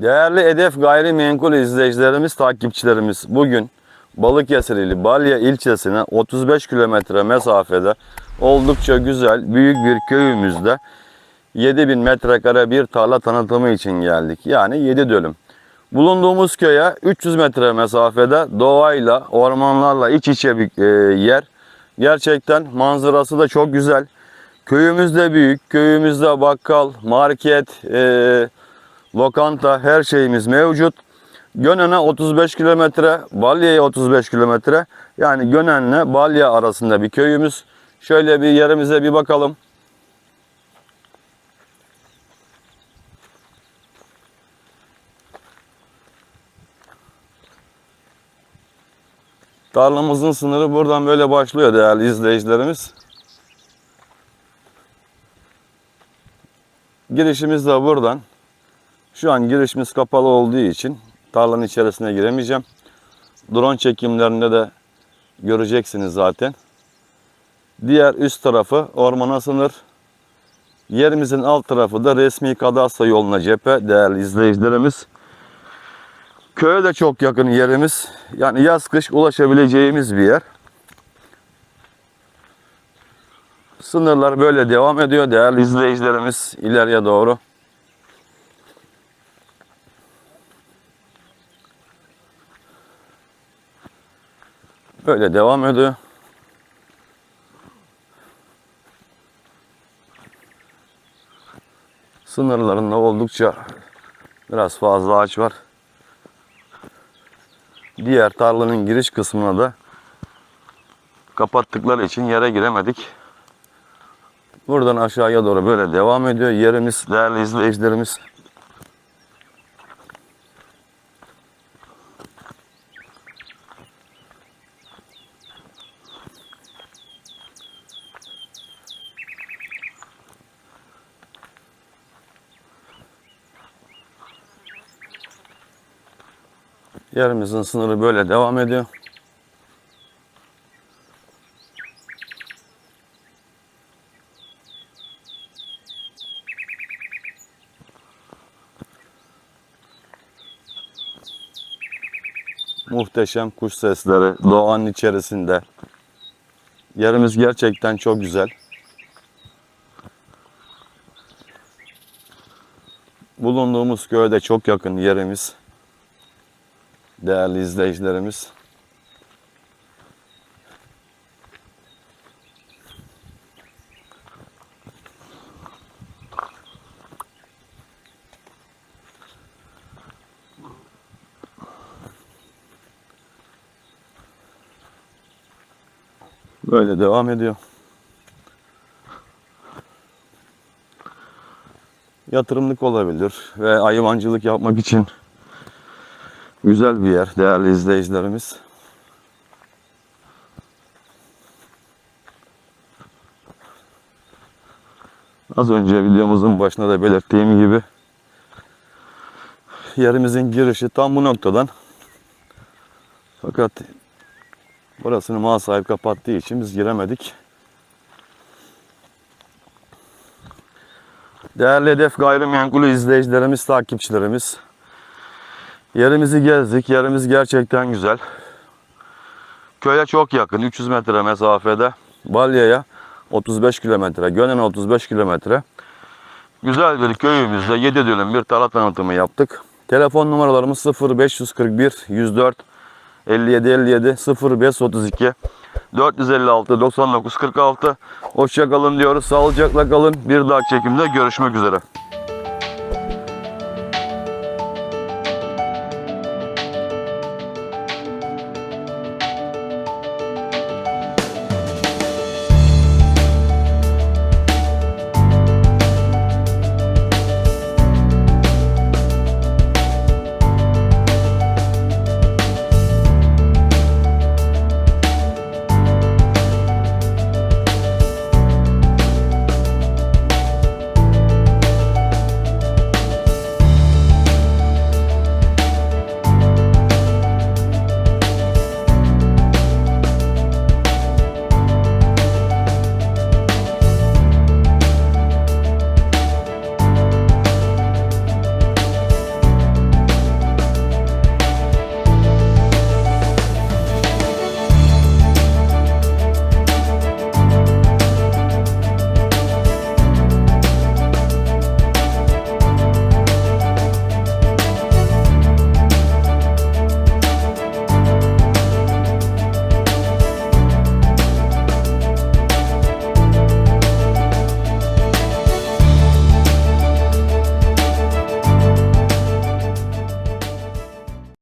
Değerli Hedef Gayrimenkul izleyicilerimiz, takipçilerimiz bugün Balıkesir ili Balya ilçesine 35 kilometre mesafede oldukça güzel büyük bir köyümüzde 7000 metrekare bir tarla tanıtımı için geldik. Yani 7 dönüm. Bulunduğumuz köye 300 metre mesafede doğayla, ormanlarla iç içe bir e, yer. Gerçekten manzarası da çok güzel. Köyümüz de büyük. Köyümüzde bakkal, market, e, lokanta her şeyimiz mevcut. Gönen'e 35 kilometre, Balya'ya 35 kilometre. Yani Gönen'le Balya arasında bir köyümüz. Şöyle bir yerimize bir bakalım. Tarlamızın sınırı buradan böyle başlıyor değerli izleyicilerimiz. Girişimiz de buradan. Şu an girişimiz kapalı olduğu için tarlanın içerisine giremeyeceğim. Drone çekimlerinde de göreceksiniz zaten. Diğer üst tarafı ormana sınır. Yerimizin alt tarafı da resmi kadastro yoluna cephe değerli izleyicilerimiz. Köye de çok yakın yerimiz. Yani yaz kış ulaşabileceğimiz bir yer. Sınırlar böyle devam ediyor değerli izleyicilerimiz ileriye doğru. Böyle devam ediyor. Sınırlarında oldukça biraz fazla ağaç var. Diğer tarlanın giriş kısmına da kapattıkları için yere giremedik. Buradan aşağıya doğru böyle devam ediyor. Yerimiz değerli izleyicilerimiz. Yerimizin sınırı böyle devam ediyor. Muhteşem kuş sesleri doğanın içerisinde. Yerimiz gerçekten çok güzel. Bulunduğumuz köyde çok yakın yerimiz. Değerli izleyicilerimiz. Böyle devam ediyor. Yatırımlık olabilir ve hayvancılık yapmak için güzel bir yer değerli izleyicilerimiz. Az önce videomuzun başında da belirttiğim gibi yerimizin girişi tam bu noktadan. Fakat burasını mal sahibi kapattığı için biz giremedik. Değerli Hedef Gayrimenkulü izleyicilerimiz, takipçilerimiz. Yerimizi gezdik. Yerimiz gerçekten güzel. Köye çok yakın. 300 metre mesafede. Balya'ya 35 kilometre. Gönen'e 35 kilometre. Güzel bir köyümüzde 7 dönüm bir tarla tanıtımı yaptık. Telefon numaralarımız 0541 104 57 57 0532 456 99 46. Hoşça kalın diyoruz. Sağlıcakla kalın. Bir dahaki çekimde görüşmek üzere.